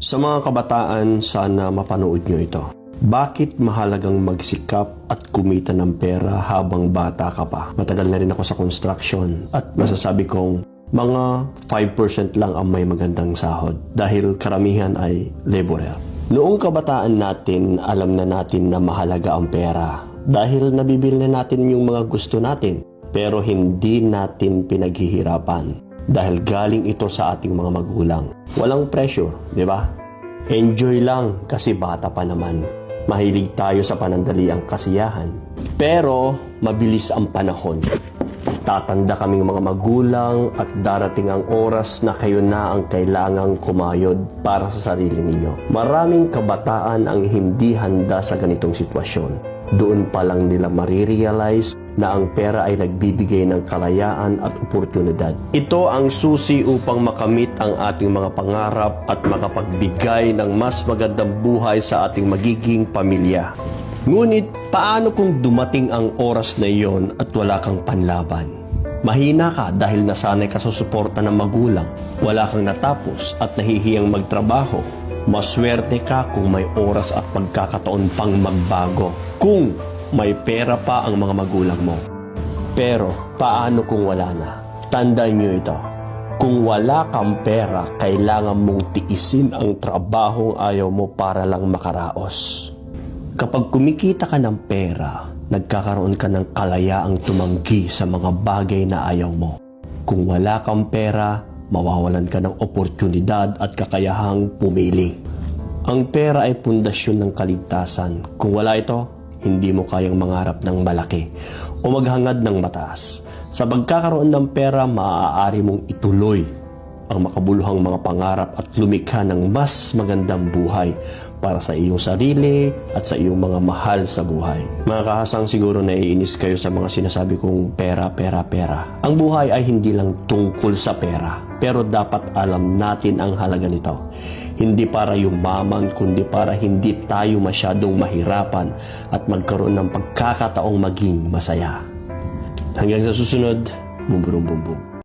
Sa mga kabataan, sana mapanood nyo ito. Bakit mahalagang magsikap at kumita ng pera habang bata ka pa? Matagal na rin ako sa construction at masasabi kong mga 5% lang ang may magandang sahod dahil karamihan ay laborer. Noong kabataan natin, alam na natin na mahalaga ang pera dahil nabibili na natin yung mga gusto natin pero hindi natin pinaghihirapan dahil galing ito sa ating mga magulang. Walang pressure, di ba? Enjoy lang kasi bata pa naman. Mahilig tayo sa panandaliang kasiyahan. Pero mabilis ang panahon. Tatanda kaming mga magulang at darating ang oras na kayo na ang kailangang kumayod para sa sarili ninyo. Maraming kabataan ang hindi handa sa ganitong sitwasyon. Doon pa lang nila marirealize na ang pera ay nagbibigay ng kalayaan at oportunidad. Ito ang susi upang makamit ang ating mga pangarap at makapagbigay ng mas magandang buhay sa ating magiging pamilya. Ngunit paano kung dumating ang oras na iyon at wala kang panlaban? Mahina ka dahil nasanay ka sa suporta ng magulang. Wala kang natapos at nahihiyang magtrabaho. Maswerte ka kung may oras at pagkakataon pang magbago. Kung may pera pa ang mga magulang mo. Pero paano kung wala na? Tandaan nyo ito. Kung wala kang pera, kailangan mong tiisin ang trabahong ayaw mo para lang makaraos. Kapag kumikita ka ng pera, nagkakaroon ka ng kalayaang tumanggi sa mga bagay na ayaw mo. Kung wala kang pera, mawawalan ka ng oportunidad at kakayahang pumili. Ang pera ay pundasyon ng kaligtasan. Kung wala ito, hindi mo kayang mangarap ng malaki o maghangad ng mataas. Sa pagkakaroon ng pera, maaari mong ituloy ang makabuluhang mga pangarap at lumikha ng mas magandang buhay para sa iyong sarili at sa iyong mga mahal sa buhay. Mga kahasang siguro naiinis kayo sa mga sinasabi kong pera, pera, pera. Ang buhay ay hindi lang tungkol sa pera, pero dapat alam natin ang halaga nito. Hindi para yumaman, kundi para hindi tayo masyadong mahirapan at magkaroon ng pagkakataong maging masaya. Hanggang sa susunod, bumburong bumbum.